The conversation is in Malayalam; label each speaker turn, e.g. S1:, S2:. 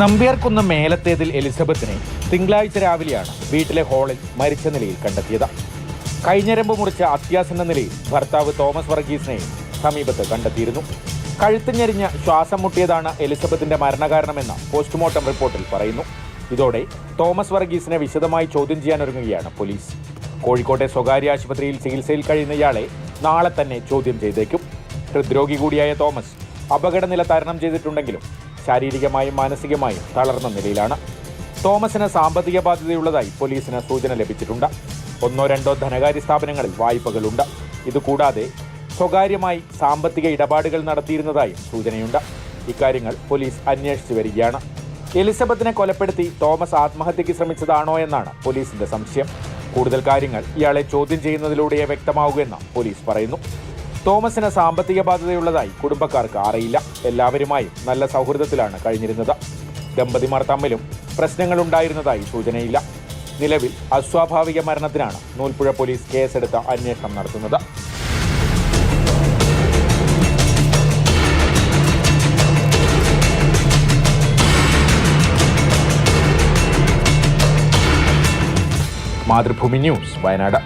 S1: നമ്പ്യാർക്കുന്ന് മേലത്തേതിൽ എലിസബത്തിനെ തിങ്കളാഴ്ച രാവിലെയാണ് വീട്ടിലെ ഹാളിൽ മരിച്ച നിലയിൽ കണ്ടെത്തിയത്. കൈഞ്ഞരമ്പ് മുറിച്ച അത്യാസന്ന നിലയിൽ ഭർത്താവ് തോമസ് വർഗീസിനെയും സമീപത്ത് കണ്ടെത്തിയിരുന്നു. കഴുത്ത് ഞെരിഞ്ഞ ശ്വാസം മുട്ടിയതാണ് എലിസബത്തിന്റെ മരണകാരണമെന്ന് പോസ്റ്റ്മോർട്ടം റിപ്പോർട്ടിൽ പറയുന്നു. ഇതോടെ തോമസ് വർഗീസിനെ വിശദമായി ചോദ്യം ചെയ്യാനൊരുങ്ങുകയാണ് പോലീസ്. കോഴിക്കോട്ടെ സ്വകാര്യ ആശുപത്രിയിൽ ചികിത്സയിൽ കഴിയുന്ന ഇയാളെ നാളെ തന്നെ ചോദ്യം ചെയ്തേക്കും. ഹൃദ്രോഗി കൂടിയായ തോമസ് അപകടനില തരണം ചെയ്തിട്ടുണ്ടെങ്കിലും ശാരീരികമായും മാനസികമായും തളർന്ന നിലയിലാണ്. തോമസിന് സാമ്പത്തിക ബാധ്യതയുള്ളതായി പോലീസിന് സൂചന ലഭിച്ചിട്ടുണ്ട്. ഒന്നോ രണ്ടോ ധനകാര്യ സ്ഥാപനങ്ങളിൽ വായ്പകളുണ്ട്. ഇതുകൂടാതെ സ്വകാര്യമായി സാമ്പത്തിക ഇടപാടുകൾ നടത്തിയിരുന്നതായും സൂചനയുണ്ട്. ഇക്കാര്യങ്ങൾ പോലീസ് അന്വേഷിച്ചു വരികയാണ്. എലിസബത്തിനെ കൊലപ്പെടുത്തി തോമസ് ആത്മഹത്യയ്ക്ക് ശ്രമിച്ചതാണോ എന്നാണ് പോലീസിന്റെ സംശയം. കൂടുതൽ കാര്യങ്ങൾ ഇയാളെ ചോദ്യം ചെയ്യുന്നതിലൂടെയേ വ്യക്തമാവുകയെന്ന് പോലീസ് പറയുന്നു. തോമസിന് സാമ്പത്തിക ബാധ്യതയുള്ളതായി കുടുംബക്കാർക്ക് അറിയില്ല. എല്ലാവരുമായും നല്ല സൗഹൃദത്തിലാണ് കഴിഞ്ഞിരുന്നത്. ദമ്പതിമാർ തമ്മിലും പ്രശ്നങ്ങളുണ്ടായിരുന്നതായി സൂചനയില്ല. നിലവിൽ അസ്വാഭാവിക മരണത്തിനാണ് നൂൽപ്പുഴ പോലീസ് കേസെടുത്ത് അന്വേഷണം നടത്തുന്നത്. മാതൃഭൂമി ന്യൂസ് വയനാട്.